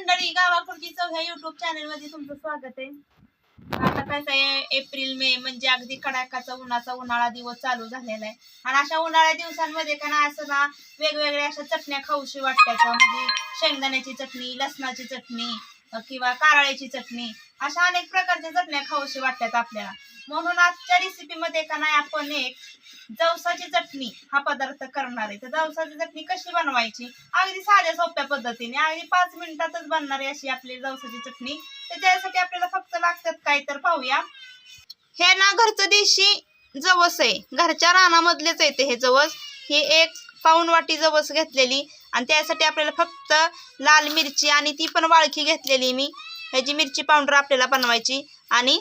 मंडळी गावाकडची चव ह्या युट्यूब चॅनलमध्ये तुमचं स्वागत आहे. आता कसं आहे एप्रिल मे म्हणजे अगदी कडाकाचा उन्हाचा उन्हाळा दिवस चालू झालेला आहे. आणि अशा उन्हाळ्या दिवसांमध्ये का ना असं ना वेगवेगळ्या अशा चटण्या खाऊशी वाटतात. म्हणजे शेंगदाण्याची चटणी लसणाची चटणी किंवा कारळ्याची चटणी अशा अनेक प्रकारच्या चटण्या खाऊशी वाटतात आपल्याला. म्हणून आजच्या रेसिपीमध्ये का नाही आपण एक जवसाची चटणी हा पदार्थ करणार आहे. तर जवसाची चटणी कशी बनवायची? अगदी साध्या सोप्या पद्धतीने. अगदी पाच मिनिटातच बनणारी अशी आपली जवसाची चटणी. तर त्यासाठी आपल्याला फक्त लागतात काय तर पाहूया. हे ना घरचं देशी जवस आहे. घरच्या रानामधलेच येते हे जवस. हे एक पाऊन वाटी जवस घेतलेली. आणि त्यासाठी आपल्याला फक्त लाल मिरची आणि ती पण वाळखी घेतलेली मी. ह्याची मिरची पावडर आपल्याला बनवायची आणि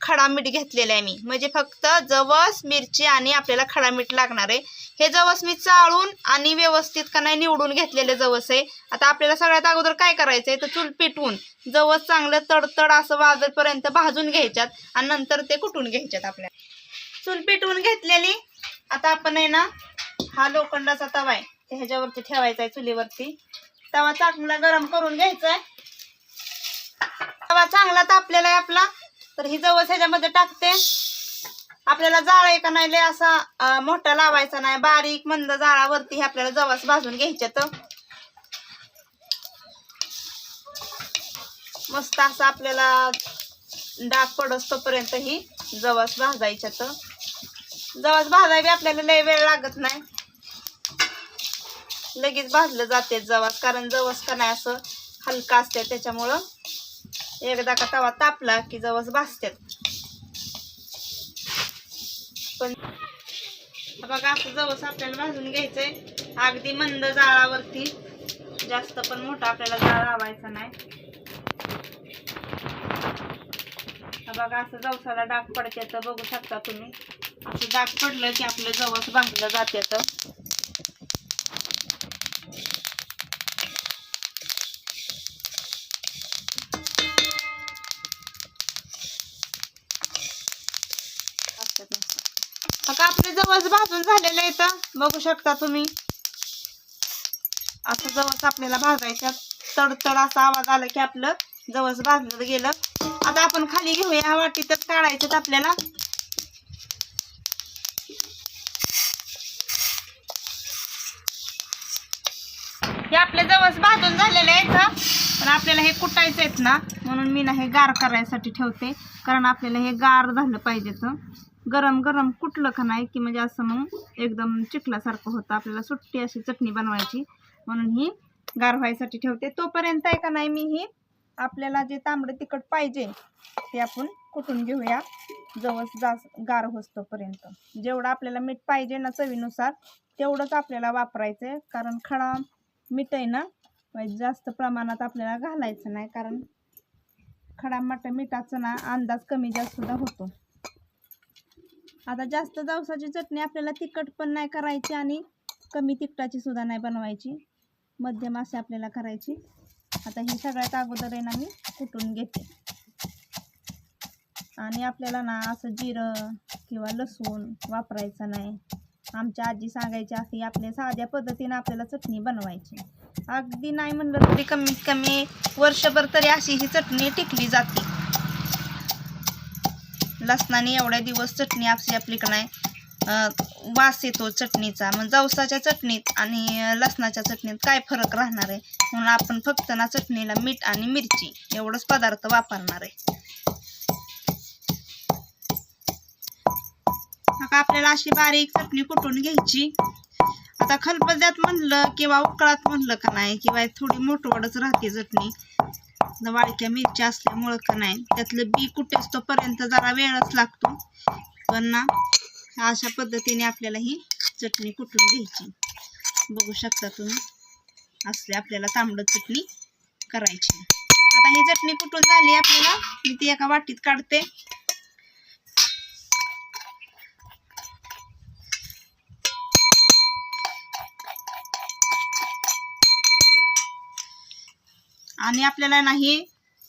खडा मीठ घेतलेलं आहे मी. म्हणजे फक्त जवस मिरची आणि आपल्याला खडा मीठ लागणार आहे. हे जवस मी चाळून आणि व्यवस्थित का नाही निवडून घेतलेले जवस आहे. आता आपल्याला सगळ्यात अगोदर काय करायचं आहे तर चूल पिटवून जवस चांगलं तडतड असं वाजेपर्यंत भाजून घ्यायच्यात आणि नंतर ते कुटून घ्यायच्यात आपल्या चूल पिटवून घेतलेली. आता आपण आहे ना हा लोखंडाचा तवा आहे. ते ह्याच्यावरती ठेवायचा आहे चुलीवरती. तवा चांगला गरम करून घ्यायचा आहे. तवा चांगला तापलेला आहे आपला. तर ही जवस ह्याच्यामध्ये टाकते. आपल्याला जाळ आहे का नाही लय असा मोठा लावायचा नाही. बारीक मंद जाळावरती हे आपल्याला जवस भाजून घ्यायच्या तर. मस्त असं आपल्याला डाग पडस तोपर्यंत ही जवस भाजायच्या तर. जवस भाजायला आपल्याला लय वेळ लागत नाही. लगेच भाजलं जाते जवस कारण जवस का नाही असं हलका असते त्याच्यामुळं एकदा का तवा तापला की जवस भाजतात पण बघा असं जवस आपल्याला भाजून घ्यायचंय. अगदी मंद जाळावरती. जास्त पण मोठा आपल्याला जाळ लावायचा नाही. बघा असं जवसाला डाग पडते तर बघू शकता तुम्ही. असं डाग पडलं की आपलं जवस भाजलं जाते तर आता आपले जवळच भाजून झालेले आहेत बघू शकता तुम्ही. असं जवळच आपल्याला भाजायच्या तडतड असा आवाज आला की आपलं जवळच भाजलं गेलं. आता आपण खाली घेऊया. वाटीतच काढायचं आपल्याला. हे आपले जवळच भाजून झालेले आहेत पण आपल्याला हे कुटायचं आहेत ना. म्हणून मी ना हे गार करायसाठी ठेवते. कारण आपल्याला हे गार झालं पाहिजे गरम गरम कुठलं का नाही की म्हणजे असं मग एकदम चिखलासारखं होतं. आपल्याला सुट्टी अशी चटणी बनवायची. म्हणून ही गार व्हायसाठी ठेवते. तोपर्यंत आहे का नाही मी ही आपल्याला जे तांबडं तिखट पाहिजे ते आपण कुटून घेऊया? जवस जास गार होतोपर्यंत जेवढं आपल्याला मीठ पाहिजे ना चवीनुसार तेवढंच आपल्याला वापरायचं आहे कारण खडा मीठ आहे ना म्हणजे जास्त प्रमाणात आपल्याला घालायचं नाही. कारण खडा मट मिठाचा ना अंदाज कमी जास्त सुद्धा होतो. आता जास्त जवसाची चटणी आपल्याला तिखट पण नाही करायची आणि कमी तिखटाची सुद्धा नाही बनवायची. मध्यम असे आपल्याला करायची. आता ही सगळ्यात अगोदर आहे ना मी कुटून घेते. आणि आपल्याला ना असं जिरं किंवा लसूण वापरायचं नाही. आमच्या आजी सांगायची अशी आपल्या साध्या पद्धतीनं आपल्याला चटणी बनवायची. अगदी नाही म्हणलं तरी कमीत कमी वर्षभर तरी अशी ही चटणी टिकली जाते. लसणाने एवढ्या दिवस चटणी आपली आपली नाही वास येतो चटणीचा. मग जवसाच्या चटणीत आणि लसणाच्या चटणीत काय फरक राहणार आहे? म्हणून आपण फक्त ना चटणीला मीठ आणि मिरची एवढंच पदार्थ वापरणार आहे. आता आपल्याला अशी बारीक चटणी कुटून घ्यायची. आता खलपद्यात म्हणलं किंवा उकळात म्हणलं का नाही किंवा थोडी मोठवडच राहते चटणी. आता वाळक्या मिरच्या असल्यामुळं का नाही त्यातलं बी कुठेच तोपर्यंत जरा वेळच लागतो. पण ना अशा पद्धतीने आपल्याला ही चटणी कुटून घ्यायची? बघू शकता तुम्ही. असले आपल्याला तांबड चटणी करायची. आता ही चटणी कुटून झाली आपल्याला? मी ती एका वाटीत काढते. आणि आपल्याला नाही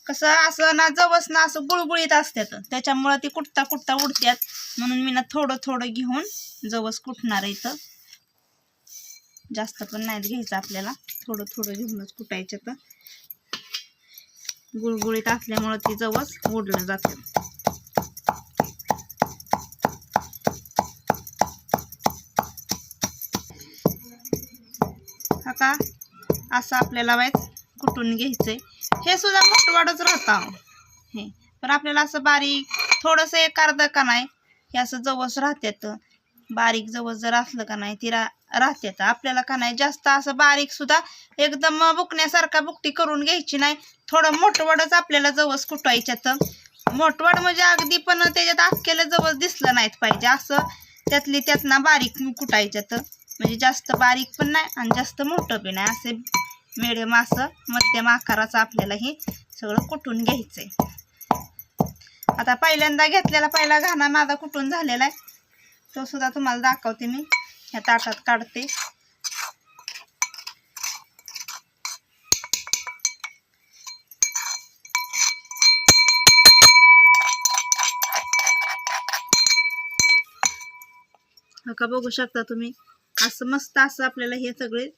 कसं असं ना जवस ना असं गुळगुळीत असतात त्याच्यामुळं ती कुटता कुटता उडत्यात. म्हणून मी ना थोडं थोडं घेऊन जवस कुटणार आहे इथं. जास्त पण नाहीत घ्यायचं आपल्याला. थोडं थोडं घेऊनच कुटायचं तर गुळगुळीत असल्यामुळं ती जवस ओढलं जातं. का असं आपल्याला वाईट कुटून घ्यायचंय हे सुद्धा मोठवाडच राहतं हे. पण आपल्याला असं बारीक थोडंसं एक अर्ध का नाही हे असं जवस राहतात बारीक जवस जर असलं का नाही ती रा राहत्यात. आपल्याला का नाही जास्त असं बारीक सुद्धा एकदम बुकण्यासारखा बुकटी करून घ्यायची नाही. थोडं मोठवडच आपल्याला जवस कुटवायच्यात. मोठवड म्हणजे अगदी पण त्याच्यात अख्खेलं जवस दिसलं नाहीत पाहिजे. असं त्यातली त्यातना बारीक कुटायच्यात म्हणजे जास्त बारीक पण नाही आणि जास्त मोठं पण नाही. असे मिडियम असं मध्यम आकाराचं आपल्याला हे सगळं कुटून घ्यायचंय. आता पहिल्यांदा घेतलेला पहिला घाणा माझा कुटून झालेला आहे. तो सुद्धा तुम्हाला दाखवते मी. ह्या ताटात काढते. का बघू शकता तुम्ही. असं मस्त असं आपल्याला हे सगळे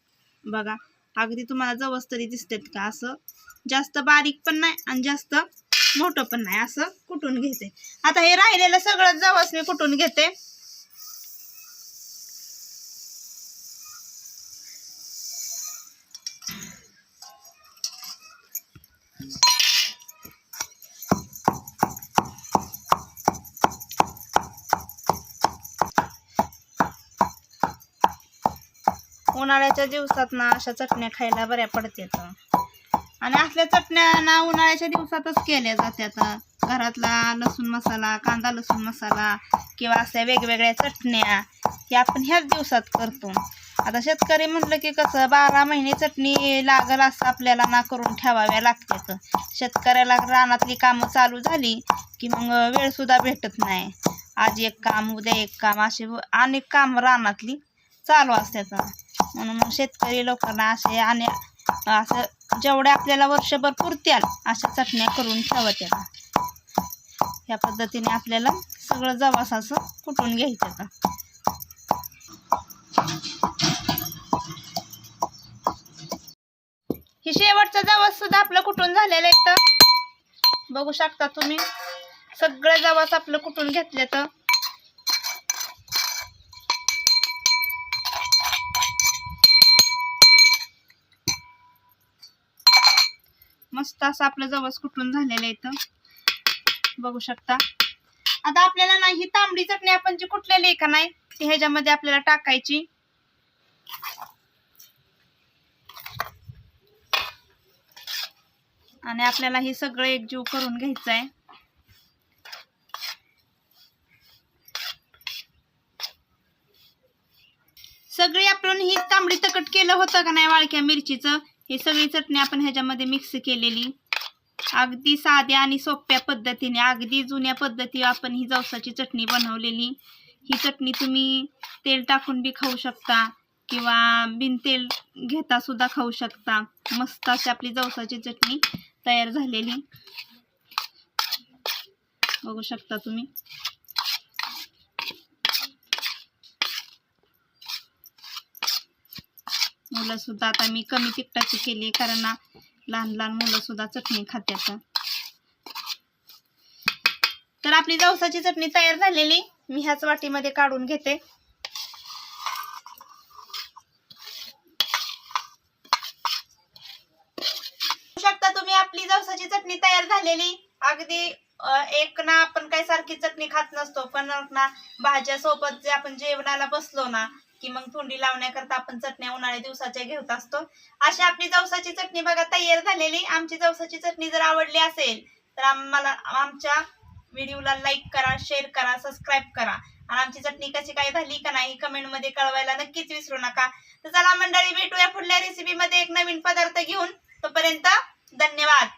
बघा. अगदी तुम्हाला जवस तरी दिसतात का असं? जास्त बारीक पण नाही आणि जास्त मोठं पण नाही असं कुटून घेते? आता हे राहिलेलं सगळं जवस मी कुटून घेते? उन्हाळ्याच्या दिवसात ना अशा चटण्या खायला बऱ्या पडतात. आणि असल्या चटण्या ना उन्हाळ्याच्या दिवसातच केल्या जातात. घरातला लसूण मसाला कांदा लसूण मसाला किंवा अशा वेगवेगळ्या चटण्या हे आपण ह्याच दिवसात करतो. आता शेतकरी म्हटलं की कसं बारा महिने चटणी लागल असं आपल्याला ना करून ठेवाव्या लागतात. शेतकऱ्याला रानातली कामं चालू झाली की मग वेळसुद्धा भेटत नाही. आज एक काम उद्या एक काम असे अनेक काम रानातली चालू असतात. म्हणून मग शेतकरी लोकांना असे आणि असं जेवढ्या आपल्याला वर्षभर पुरत्याल अशा चटण्या करून ठेवत ह्या पद्धतीने आपल्याला सगळं जवास असं कुटून घ्यायचं आता. हे शेवटचा जवास सुद्धा आपलं कुटून झालेलं आहे तर बघू शकता तुम्ही. सगळं जवास आपलं कुटून घेतलं तर मस्त असं आपलं जवस कुठून झालेलं आहे इथं. बघू शकता. आता आपल्याला नाही ही तांबडी चटणी आपण जी कुठलेली आहे का नाही ती ह्याच्यामध्ये आपल्याला टाकायची. आणि आपल्याला हे सगळं एकजीव करून घ्यायचं आहे सगळी आपण ही तांबडी तकट केलं होतं का नाही वाळक्या मिरचीचं? ही सगळी चटणी आपण ह्याच्यामध्ये मिक्स केलेली. अगदी साध्या आणि सोप्या पद्धतीने अगदी जुन्या पद्धती आपण ही जवसाची चटणी बनवलेली. ही चटणी तुम्ही तेल टाकून बी खाऊ शकता किंवा बिन तेल घेता सुद्धा खाऊ शकता. मस्त अशी आपली जवसाची चटणी तयार झालेली. बघू शकता तुम्ही. मुलं सुद्धा आता मी कमी तिखटाची केली कारण ना लहान लहान मुलं सुद्धा चटणी खात्यात. तर आपली जवसाची चटणी तयार झालेली. मी ह्याच वाटीमध्ये काढून घेते. शकता तुम्ही आपली जवसाची चटणी तयार झालेली. अगदी एक ना आपण काही सारखी चटणी खात नसतो पण ना भाज्या सोबत जे आपण जेवणाला बसलो ना की मग थोंडी लावण्याकरता आपण चटण्या उन्हाळ्या दिवसाच्या घेत असतो. अशी आपली जवसाची चटणी बघा तयार झालेली. आमची जवसाची चटणी जर आवडली असेल तर आम्हाला आमच्या व्हिडिओला लाईक करा शेअर करा सबस्क्राईब करा. आणि आमची चटणी कशी काय झाली का नाही कमेंटमध्ये कळवायला नक्कीच विसरू नका. तर चला मंडळी भेटूया पुढल्या रेसिपी मध्ये एक नवीन पदार्थ घेऊन. तोपर्यंत धन्यवाद.